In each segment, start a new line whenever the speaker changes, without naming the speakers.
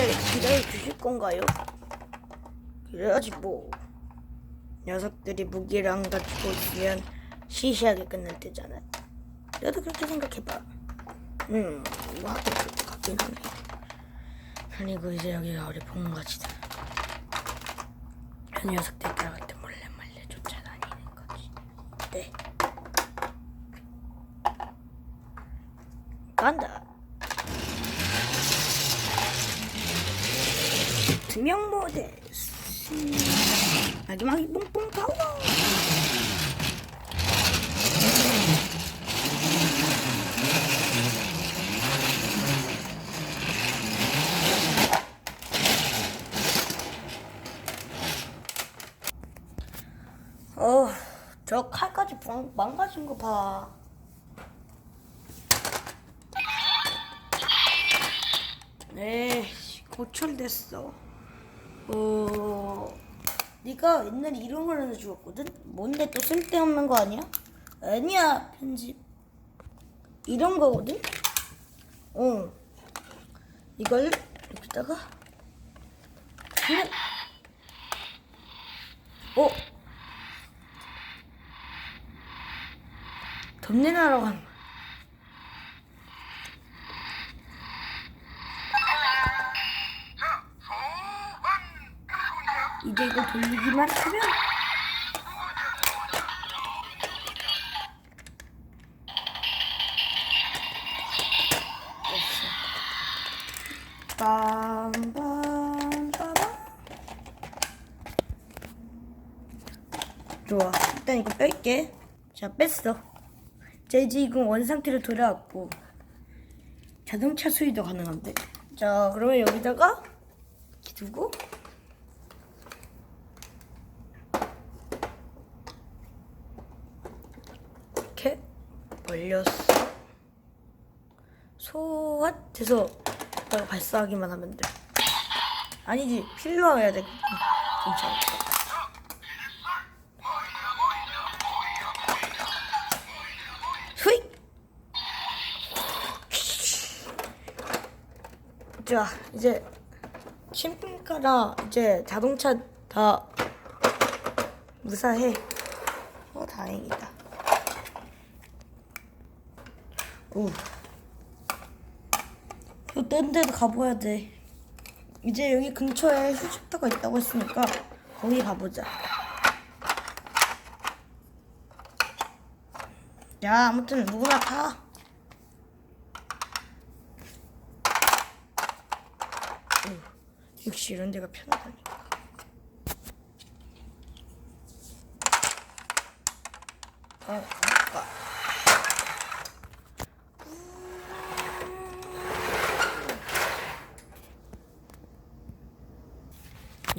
진짜 기다려 주실 건가요? 그래야지 뭐 녀석들이 무기를 안 가지고 있으면 시시하게 끝날 때잖아. 너도 그렇게 생각해봐. 음, 뭐 하긴 그럴 것 같긴 하네. 아니고 이제 여기가 우리 본거지다. 그 녀석들 따라갈 때 몰래 몰래 쫓아다니는 거지. 네. 간다. 투명 모델. 마지막에 뽕뽕 파워. 어, 저 칼까지 망, 망가진 거 봐. 네, 고철됐어. 어, 네가 옛날에 이런 걸 하나 주었거든? 뭔데 또 쓸데없는 거 아니야? 아니야, 편집. 이런 거거든? 어. 이걸 여기다가 그냥 어? 덤내나라고 한거 돌리기만 하면. 빰빰빰빰 좋아. 일단 이거 뺄게. 자, 뺐어. 자, 이제 이건 원상태로 돌아왔고 자동차 수리도 가능한데. 자, 그러면 여기다가 두고 이렇게 벌렸어. 소환 돼서 이따가 발사하기만 하면 돼. 아니지 필요하 해야 돼. 괜찮아. 자 이제 캠핑카랑 이제 자동차 다 무사해. 어 다행이다. 오. 또딴 데도 가봐야 돼. 이제 여기 근처에 휴식터가 있다고 했으니까 거기 가보자. 야, 아무튼 누구나 타. 오, 역시 이런 데가 편하다니까. 어, 가.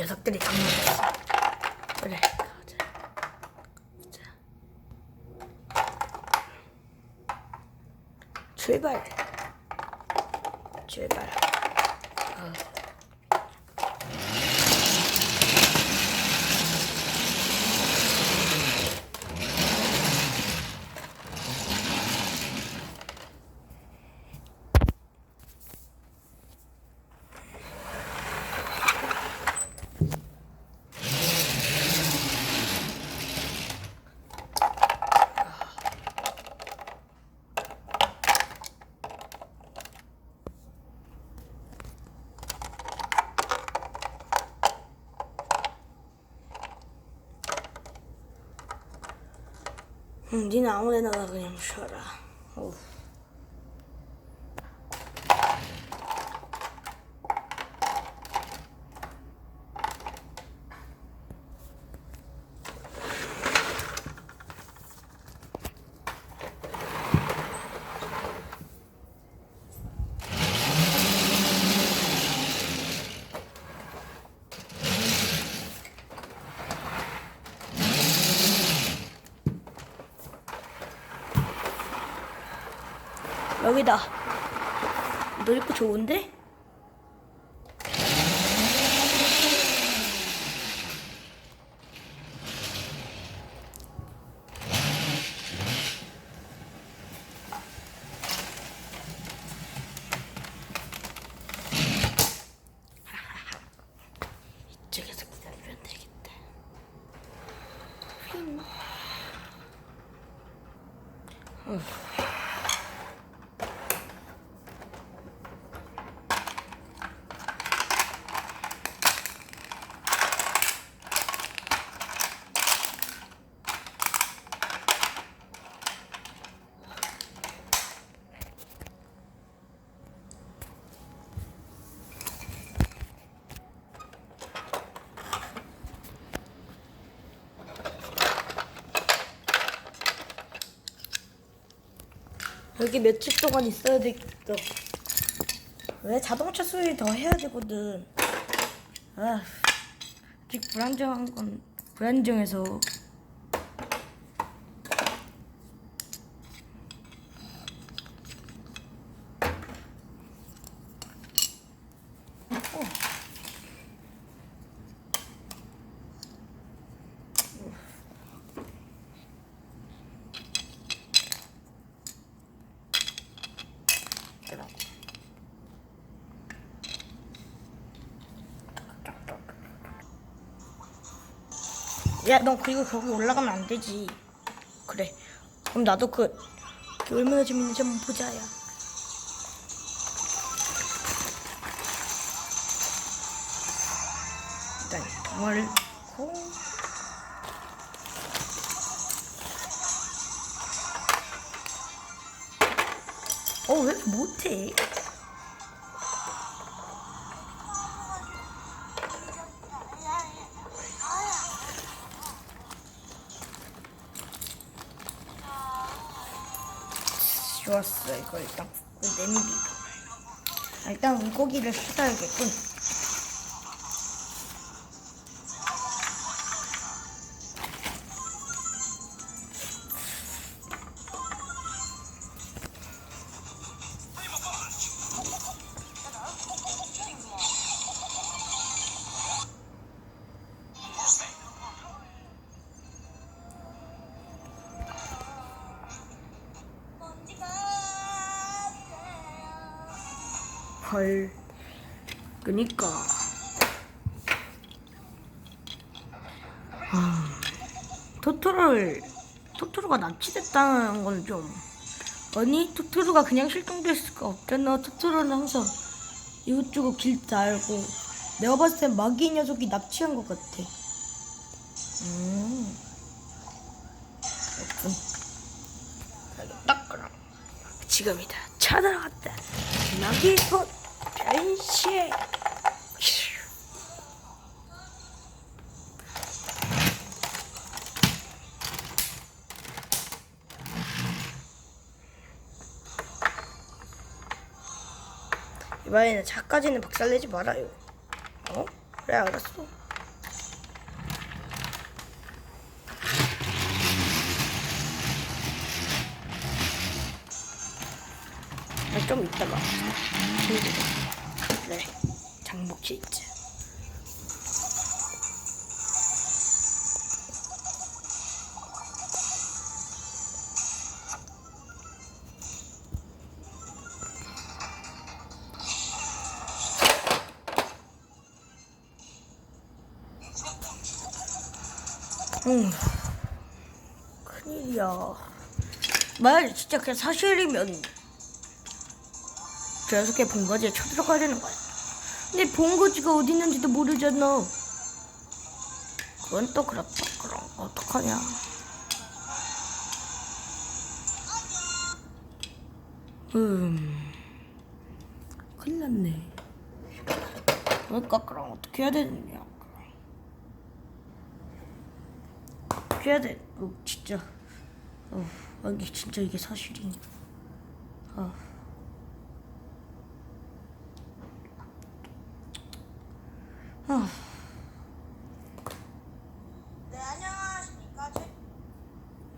녀석들이 강력했어. 그래. 출발. 출발. 어. 응, 니는 여기다. 놀이터 좋은데? 嗯。 여기 며칠 동안 있어야 되겠어. 왜 자동차 수리 더 해야 되거든. 아, 아직 불안정한 건 불안정해서. 야, 너 그리고 거기 올라가면 안 되지. 그래. 그럼 나도 그, 그 얼마나 재밌는지 한번 보자 야. 일단 동화를 고 어, 왜 못해? 좋았어. 이거 일단 굽고 냄비. 아, 일단 물고기를 씻어야겠군. 헐. 그니까. 아, 토토로를 토토로가 납치됐다는 건 좀. 아니 토토로가 그냥 실종될 수가 없잖아. 토토로는 항상 이것저것 길도 알고. 내가 봤을 땐 마귀 녀석이 납치한 것 같아. 음. 그렇군. 딱 그럼. 지금이다. 찾아갔다. 마귀 손변 신. 이번에는 차까지는 박살내지 말아요. 어? 그래 알았어. 아, 좀 이따가 그 래 장복치 있지. 음 큰일이야. 만약 진짜 그냥 사실이면 저 녀석의 본거지에 쳐들어가야 되는 거야. 근데 본거지가 어디 있는지도 모르잖아. 그건 또 그렇다. 그럼 어떡하냐. 음, 큰일 났네. 그러니까 그럼 어떻게 해야 되느냐. 어떻게 해야 돼? 어, 진짜. 어, 아니 진짜 이게 사실이. 아. 아.
네, 안녕하십니까. 제...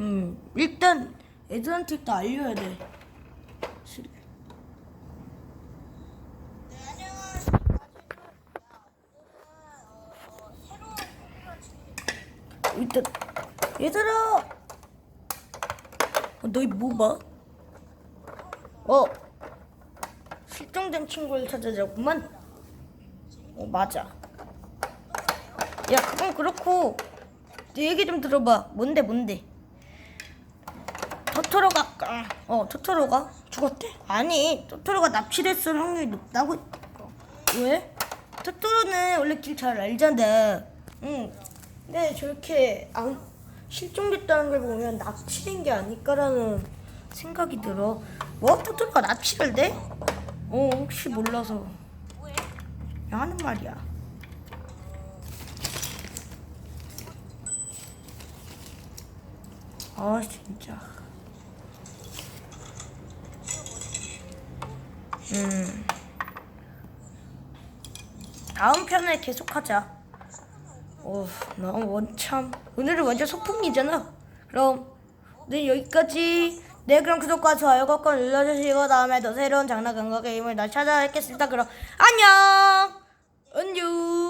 음, 일단 애들한테 일단 알려야 돼. 실-
네, 어, 새로운
일단 얘들아, 어, 너희 뭐 봐? 어, 실종된 친구를 찾아자구만. 어, 맞아. 야, 그건 그렇고 내 얘기 좀 들어봐. 뭔데, 뭔데? 토토로가 아, 어 토토로가 죽었대? 아니 토토로가 납치됐을 확률이 높다고 왜? 토토로는 원래 길 잘 알잖아 응 근데 저렇게 안, 실종됐다는 걸 보면 납치된 게 아닐까라는 생각이 들어 뭐? 토토로가 납치를 돼? 어 혹시 몰라서 그냥 하는 말이야 아 진짜. 음. 다음 편에 계속하자. 어, 나 원참. 오늘은 완전 소풍이잖아. 그럼 오늘 여기까지. 네 그럼 구독과 좋아요 꼭 눌러주시고 다음에 더 새로운 장난감과 게임을 다 찾아뵙겠습니다. 그럼 안녕! 안녕!